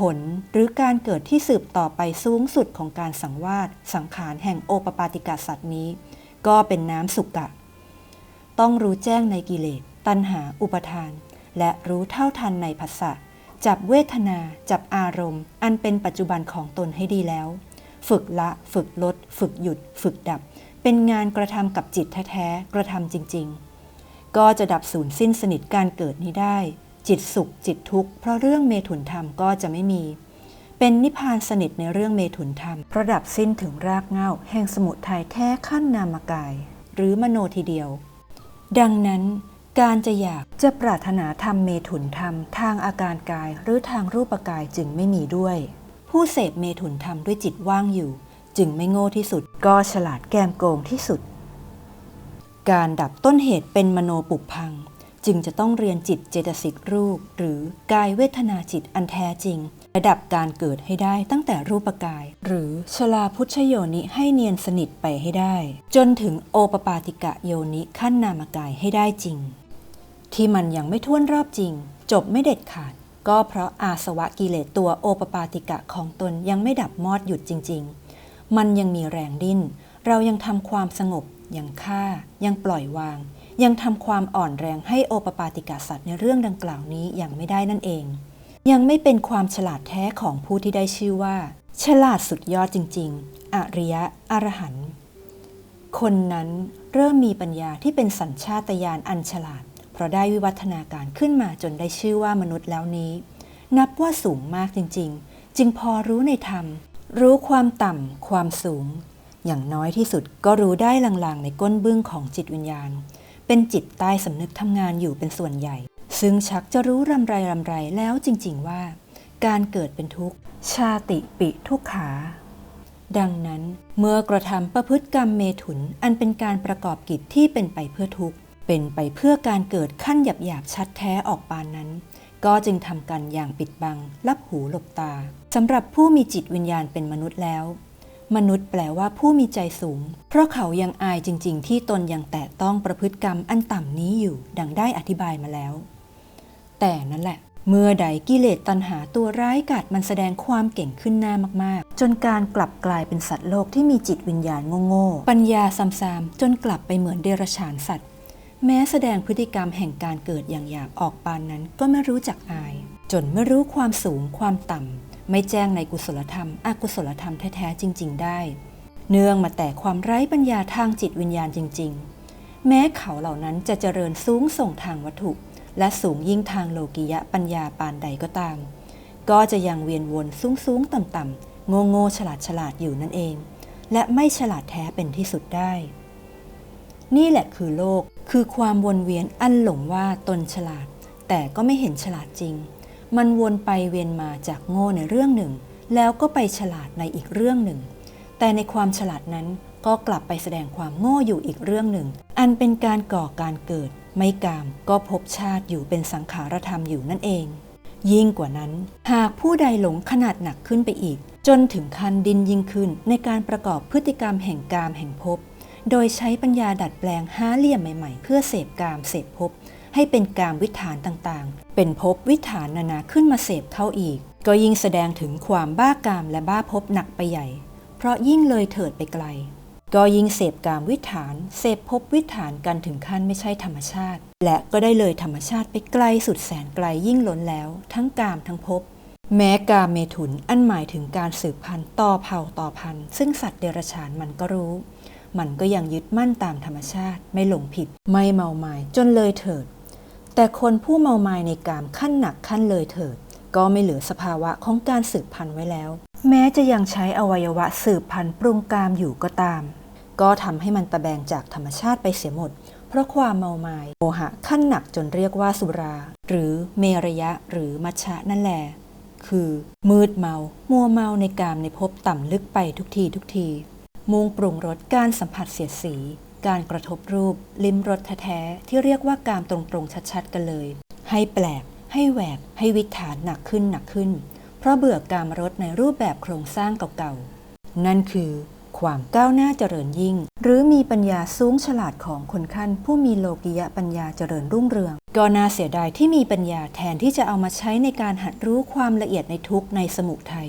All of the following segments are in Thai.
ผลหรือการเกิดที่สืบต่อไปสูงสุดของการสังวาสสังขารแห่งโอปปาติกาสัตว์นี้ ก็เป็นน้ำสุกะ ต้องรู้แจ้งในกิเลส ตัณหาอุปทาน และรู้เท่าทันในภาษะจับเวทนา จับอารมณ์ อันเป็นปัจจุบันของตนให้ดีแล้ว ฝึกละ ฝึกลด ฝึกหยุด ฝึกดับ เป็นงานกระทำกับจิตแท้ๆกระทำจริง ๆ ก็จะดับสูญสิ้นสนิทการเกิดนี้ได้ จิตสุขจิตทุกข์เพราะเรื่องเมถุนธรรมก็จะไม่มี เป็นนิพพานสนิทในเรื่องเมถุนธรรมระดับสิ้นถึงรากเหง้า แห่งสมุทัยแท้ขั้นนามกาย หรือมโนทีเดียว ดังนั้นการจะอยากจะปรารถนาทำเมถุนธรรม ทางอาการกายหรือทางรูปกายจึงไม่มีด้วย ผู้เสพเมถุนธรรมด้วยจิตว่างอยู่ จึงไม่โง่ที่สุด ก็ฉลาดแกมโกงที่สุด การดับต้นเหตุเป็นมโนปุพัง จึงจะต้องเรียนจิตเจตสิกรูป หรือกายเวทนาจิตอันแท้จริง ระดับการเกิดให้ได้ตั้งแต่รูปกาย หรือชลาพุชโยนิให้เนียนสนิทไปให้ได้ จนถึงโอปปาติกะโยนิขั้นนามกายให้ได้จริง ที่มันยังไม่ท้วนรอบจริง จบไม่เด็ดขาด ก็เพราะอาสวะกิเลสตัวโอปปาติกะของตนยังไม่ดับมอดหยุดจริง ๆ มันยังมีแรงดิ้น เรายังทำความสงบยังฆ่ายังปล่อยวาง ยังทำความอ่อนแรงให้โอปปาติกาสัตว์ในเรื่องดังกล่าวนี้ยังไม่ได้นั่นเอง ยังไม่เป็นความฉลาดแท้ของผู้ที่ได้ชื่อว่า ฉลาดสุดยอดจริง ๆ อริยะอรหันต์คนนั้นเริ่มมีปัญญาที่เป็นสัญชาตญาณอันฉลาด เพราะได้วิวัฒนาการขึ้นมาจนได้ชื่อว่ามนุษย์แล้วนี้ นับว่าสูงมากจริง ๆ จึงพอรู้ในธรรม รู้ความต่ำความสูง อย่างน้อยที่สุดก็รู้ได้ลางๆ ในก้นบึ้งของจิตวิญญาณ เป็นจิตใต้สำนึกทำงานอยู่เป็นส่วนใหญ่ ซึ่งชักจะรู้รำไรรำไรแล้วจริง ๆ ว่า การเกิดเป็นทุกข์ ชาติปิทุกขา ดังนั้นเมื่อกระทำประพฤติกรรมเมถุนอันเป็นการประกอบกิจที่เป็นไปเพื่อทุกข์ เป็นไปเพื่อการเกิดขั้นหยาบๆชัดแท้ออกปานนั้น ก็จึงทำกันอย่างปิดบัง ลับหูหลบตาสำหรับผู้มีจิตวิญญาณเป็นมนุษย์แล้ว มนุษย์แปลว่าผู้มีใจสูง เพราะเขายังอายจริง ๆ ที่ตนยังแตะต้องประพฤติกรรมอันต่ำนี้อยู่ ดังได้อธิบายมาแล้ว แต่นั่นแหละ เมื่อใดกิเลสตัณหาตัวร้ายกาจมันแสดงความเก่งขึ้นหน้ามากๆ จนการกลับกลายเป็นสัตว์โลกที่มีจิตวิญญาณโง่ๆ ปัญญาซ้ำๆจนกลับไปเหมือนเดรัจฉานสัตว์ แม้แสดงพฤติกรรมแห่งการเกิดอย่างหยาบออกปานนั้นก็ไม่รู้จักอาย จนไม่รู้ความสูงความต่ำ ไม่แจ้งในกุศลธรรมอกุศลธรรมแท้ๆจริง ๆ ได้ เนื่องมาแต่ความไร้ปัญญาทางจิตวิญญาณจริง ๆ แม้เขาเหล่านั้นจะเจริญสูงส่งทางวัตถุ และสูงยิ่งทางโลกิยะปัญญาปานใดก็ตาม ก็จะยังเวียนวนสูงสูงต่ำต่ำๆโง่โง่ฉลาดฉลาดอยู่นั่นเอง และไม่ฉลาดแท้เป็นที่สุดได้ นี่แหละคือโลกคือความวนเวียนอันหลงว่าตนฉลาด แต่ก็ไม่เห็นฉลาดจริง มันวนไปเวียนมาจากโง่ในเรื่องหนึ่ง แล้วก็ไปฉลาดในอีกเรื่องหนึ่ง แต่ในความฉลาดนั้นก็กลับไปแสดงความโง่อยู่อีกเรื่องหนึ่ง อันเป็นการก่อการเกิด ไม่กามก็พบชาติอยู่เป็นสังขารธรรมอยู่นั่นเอง ยิ่งกว่านั้น หากผู้ใดหลงขนาดหนักขึ้นไปอีก จนถึงขั้นดินยิ่งขึ้นในการประกอบพฤติกรรมแห่งกามแห่งภพ โดยใช้ปัญญาดัดแปลงหาเหลี่ยมใหม่ๆ เพื่อเสพกามเสพภพให้เป็นกามวิถานต่างๆ เป็นภพวิถานนานาขึ้นมาเสพเข้าอีก ก็ยิ่งแสดงถึงความบ้ากามและบ้าภพหนักไปใหญ่ เพราะยิ่งเลยเถิดไปไกล ก็ยิ่งเสพกามวิถาน เสพภพวิถานกันถึงขั้นไม่ใช่ธรรมชาติ และก็ได้เลยธรรมชาติไปไกลสุดแสนไกลยิ่งล้นแล้ว ทั้งกามทั้งภพแม้กามเมถุนอันหมายถึงการสืบพันธุ์ต่อเผ่าต่อพันธุ์ซึ่งสัตว์เดรัจฉานมันก็รู้ มันก็ยังยึดมั่นตามธรรมชาติ ไม่หลงผิด ไม่เมาหมายจนเลยเถิด แต่คนผู้เมาหมายในกามขั้นหนักขั้นเลยเถิด ก็ไม่เหลือสภาวะของการสืบพันธุ์ไว้แล้ว แม้จะยังใช้อวัยวะสืบพันธุ์ปรุงกามอยู่ก็ตาม ก็ทำให้มันตะแบงจากธรรมชาติไปเสียหมด เพราะความเมาหมายโมหะขั้นหนักจนเรียกว่าสุรา หรือเมรยะหรือมัชชะนั่นแหละคือ มืดเมา มัวเมาในกามในภพต่ำลึกไปทุกทีทุกที มุ่งปรุงรสการสัมผัสเสียดสี การกระทบรูป ลิ้มรสแท้ๆที่เรียกว่ากามตรงๆชัดๆกันเลย ให้แปลก ให้แหวก ให้วิถานหนักขึ้นหนักขึ้น เพราะเบื่อกามรสในรูปแบบโครงสร้างเก่าๆ นั่นคือความก้าวหน้าเจริญยิ่ง หรือมีปัญญาสูงฉลาดของคนขั้น ผู้มีโลกิยะปัญญาเจริญรุ่งเรือง ก็น่าเสียดายที่มีปัญญาแทนที่จะเอามาใช้ในการหัดรู้ความละเอียดในทุกในสมุทัย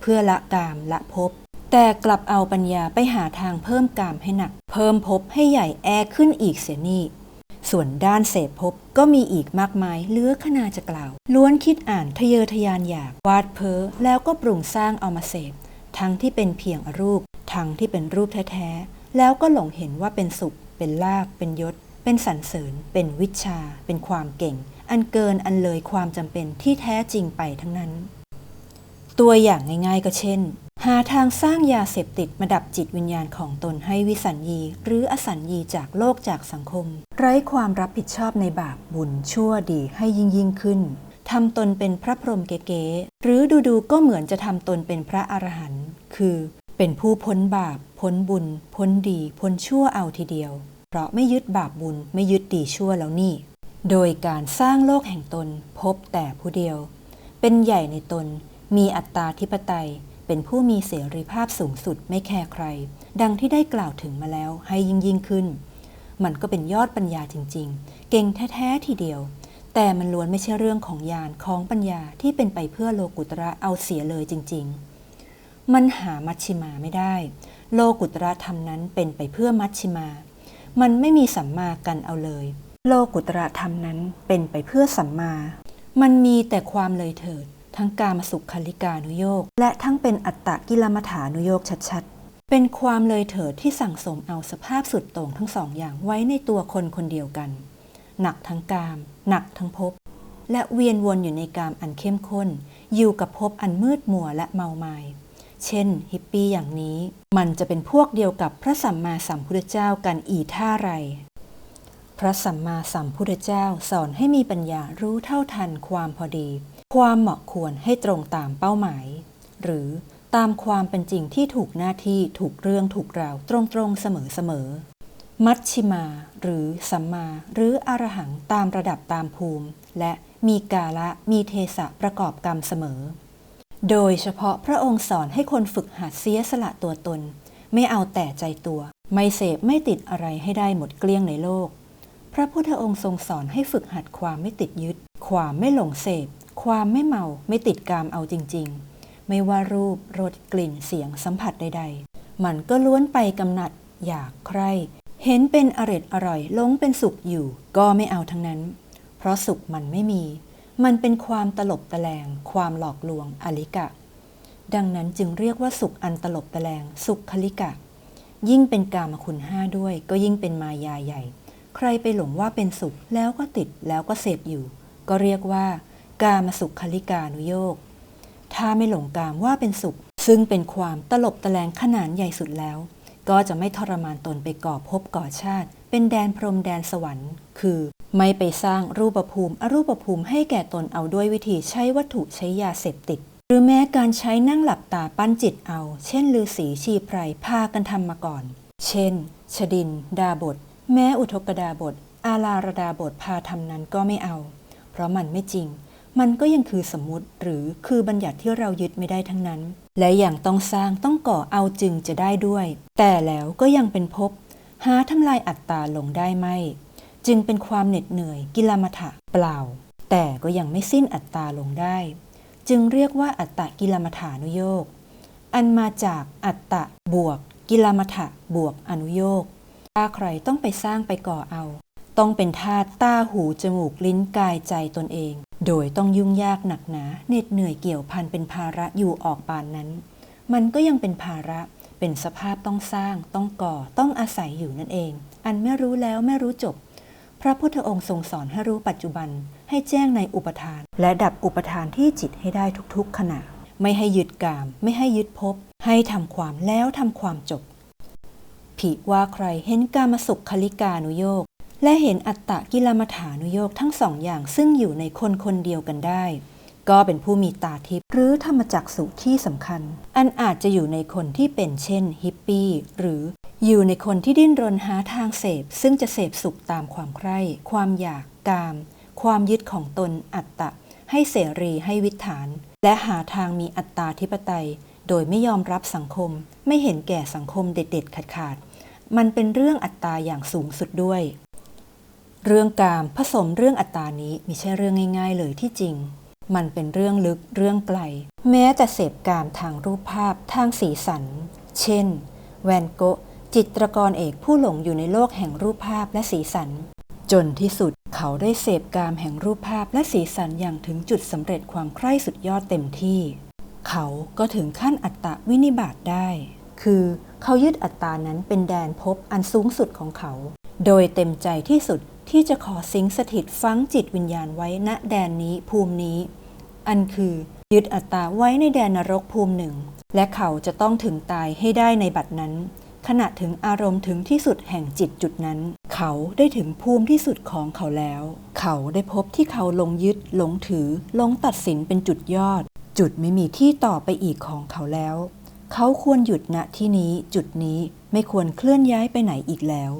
เพื่อละกามละภพ แต่กลับเอาปัญญาไปหาทางเพิ่มกามให้หนัก เพิ่มภพให้ใหญ่แอขึ้นอีกเสียนี่ส่วนด้านเสพภพก็มีอีกมากมายเหลือขนาจะกล่าว ล้วนคิดอ่านทะเยอทะยานอยาก วาดเพ้อแล้วก็ปรุงสร้างเอามาเสพ ทั้งที่เป็นเพียงรูป ทั้งที่เป็นรูปแท้ๆ แล้วก็หลงเห็นว่าเป็นสุข เป็นลาภเป็นยศ เป็นสรรเสริญ เป็นวิชา เป็นความเก่ง อันเกินอันเลยความจำเป็นที่แท้จริงไปทั้งนั้น ตัวอย่างง่ายๆก็เช่น หาทางสร้างยาเสพติดมาดับจิตวิญญาณของตนให้วิสัญญี หรืออสัญญีจากโลกจากสังคม ไร้ความรับผิดชอบในบาปบุญชั่วดีให้ยิ่งยิ่งขึ้นทำตนเป็นพระพรหมเก๋ๆหรือดูๆก็เหมือนจะทำตนเป็นพระอรหันต์คือ เป็นผู้พ้นบาป พ้นบุญ พ้นดี พ้นชั่วเอาทีเดียว เพราะไม่ยึดบาปบุญไม่ยึดดีชั่วแล้วนี่ โดยการสร้างโลกแห่งตนพบแต่ผู้เดียว เป็นใหญ่ในตน มีอัตตาธิปไตย เป็นผู้มีเสรีภาพสูงสุดไม่แคร์ใคร ดังที่ได้กล่าวถึงมาแล้วให้ยิ่งยิ่งขึ้น มันก็เป็นยอดปัญญาจริง ๆ เก่งแท้ ๆ ทีเดียว แต่มันล้วนไม่ใช่เรื่องของญาณของปัญญาที่เป็นไปเพื่อโลกุตระเอาเสียเลยจริง ๆ มันหามัชชิมาไม่ได้ โลกุตระธรรมนั้นเป็นไปเพื่อมัชชิมา มันไม่มีสัมมากันเอาเลย โลกุตระธรรมนั้นเป็นไปเพื่อสัมมา มันมีแต่ความเลยเถิด ทั้งกามสุขคลิกานุโยก และทั้งเป็นอัตตกิลมัฐานุโยกชัดๆ เป็นความเลยเถิดที่สั่งสมเอาสภาพสุดโต่งทั้งสองอย่างไว้ในตัวคนคนเดียวกัน หนักทั้งกาม หนักทั้งภพและเวียนวนอยู่ในกามอันเข้มข้น อยู่กับภพอันมืดมัวและเมามายเช่น ฮิปปี้อย่างนี้ มันจะเป็นพวกเดียวกับพระสัมมาสัมพุทธเจ้ากันอีท่าไร พระสัมมาสัมพุทธเจ้าสอนให้มีปัญญารู้เท่าทันความพอดี ความเหมาะควรให้ตรงตามเป้าหมาย หรือตามความเป็นจริงที่ถูกหน้าที่ถูกเรื่องถูกราวตรงๆเสมอๆ มัชชิมา หรือสัมมา หรืออรหังตามระดับตามภูมิ และมีกาละมีเทสะประกอบกรรมเสมอ โดยเฉพาะพระองค์สอนให้คนฝึกหัดเสียสละตัวตน ไม่เอาแต่ใจตัว ไม่เสพไม่ติดอะไรให้ได้หมดเกลี้ยงในโลก พระพุทธองค์ทรงสอนให้ฝึกหัดความไม่ติดยึด ความไม่หลงเสพ ความไม่เมาไม่ติดกามเอาจริง ๆ ไม่ว่ารูปรสกลิ่นเสียงสัมผัสใด ๆ มันก็ล้วนไปกำหนัดอยากใคร เห็นเป็นอร็ดอร่อยหลงเป็นสุขอยู่ ก็ไม่เอาทั้งนั้น เพราะสุขมันไม่มี มันเป็นความตลบตะแลง ความหลอกลวงอลิกะ ดังนั้นจึงเรียกว่าสุขอันตลบตะแลง สุขคลิกะ ยิ่งเป็นกามคุณห้าด้วย ก็ยิ่งเป็นมายาใหญ่ ใครไปหลงว่าเป็นสุขแล้วก็ติดแล้วก็เสพอยู่ ก็เรียกว่า กามสุขคลิกานุโยกถ้าไม่หลงกามว่าเป็นสุข ซึ่งเป็นความตลบตะแลงขนาดใหญ่สุดแล้ว ก็จะไม่ทรมานตนไปก่อภพก่อชาติ เป็นแดนพรมแดนสวรรค์ คือไม่ไปสร้างรูปภูมิ อรูปภูมิให้แก่ตนเอาด้วยวิธีใช้วัตถุใช้ยาเสพติด หรือแม้การใช้นั่งหลับตาปั้นจิตเอา เช่นลือสีชีไพรพากันทำมาก่อน เช่น ชดิน ดาบท แม้อุทกดาบท อาลารดาบทพาทำนั้นก็ไม่เอา เพราะมันไม่จริง มันก็ยังคือสมมติหรือคือบัญญัติที่เรายึดไม่ได้ทั้งนั้น และอย่างต้องสร้างต้องก่อเอาจึงจะได้ด้วย แต่แล้วก็ยังเป็นภพหาทำลายอัตตาลงได้ไม่ จึงเป็นความเหน็ดเหนื่อยกิลมัฐะเปล่า แต่ก็ยังไม่สิ้นอัตตาลงได้ จึงเรียกว่าอัตตะกิลมัฐานุโยกอันมาจากอัตตะบวก กิลมัฐะบวกอนุโยกถ้าใครต้องไปสร้างไปก่อเอา ต้องเป็นธาตุตาหูจมูกลิ้นกายใจตนเอง โดยต้องยุ่งยากหนักหนาเหน็ดเหนื่อยเกี่ยวพันเป็นภาระอยู่ออกปานนั้น มันก็ยังเป็นภาระ เป็นสภาพต้องสร้าง ต้องก่อ ต้องอาศัยอยู่นั่นเอง อันไม่รู้แล้วไม่รู้จบ พระพุทธองค์ทรงสอนให้รู้ปัจจุบัน ให้แจ้งในอุปทาน และดับอุปทานที่จิตให้ได้ทุกๆขณะ ไม่ให้ยึดกาม ไม่ให้ยึดภพให้ทำความแล้วทำความจบ ผิว่าใครเห็นกามสุขคลิกานุโยก และเห็นอัตตะกิลมัฐานุโยกทั้งสองอย่างซึ่งอยู่ในคนคนเดียวกันได้ ก็เป็นผู้มีตาทิพย์หรือธรรมจักสุที่สำคัญ อันอาจจะอยู่ในคนที่เป็นเช่นฮิปปี้หรืออยู่ในคนที่ดิ้นรนหาทางเสพ ซึ่งจะเสพสุขตามความใคร่ ความอยากกาม ความยึดของตนอัตตะ ให้เสรีให้วิถาน และหาทางมีอัตตาธิปไตย โดยไม่ยอมรับสังคม ไม่เห็นแก่สังคมเด็ดๆขาดๆมันเป็นเรื่องอัตตาอย่างสูงสุดด้วย เรื่องกามผสมเรื่องอัตตานี้ม่ใช่เรื่องง่าย ๆ เลยที่จริง มันเป็นเรื่องลึกเรื่องไกล แม้แต่เสพกามทางรูปภาพทางสีสัน เช่น แวนโกะจิตรกรเอกผู้หลงอยู่ในโลกแห่งรูปภาพและสีสัน จนที่สุดเขาได้เสพกามแห่งรูปภาพและสีสันอย่างถึงจุดสำเร็จความใคร่สุดยอดเต็มที่ เขาก็ถึงขั้นอัตตวินิบาตได้ คือเขายึดอัตตานั้นเป็นแดนภพอันสูงสุดของเขา โดยเต็มใจที่สุด ที่จะขอสิงสถิตฝังจิตวิญญาณไว้ณแดนนี้ภูมินี้ อันคือยึดอัตตาไว้ในแดนนรกภูมิหนึ่ง และเขาจะต้องถึงตายให้ได้ในบัดนั้น ขณะถึงอารมณ์ถึงที่สุดแห่งจิตจุดนั้น เขาได้ถึงภูมิที่สุดของเขาแล้ว เขาได้พบที่เขาลงยึดหลงถือลงตัดสินเป็นจุดยอด จุดไม่มีที่ต่อไปอีกของเขาแล้ว เขาควรหยุดณที่นี้จุดนี้ไม่ควรเคลื่อนย้ายไปไหนอีกแล้ว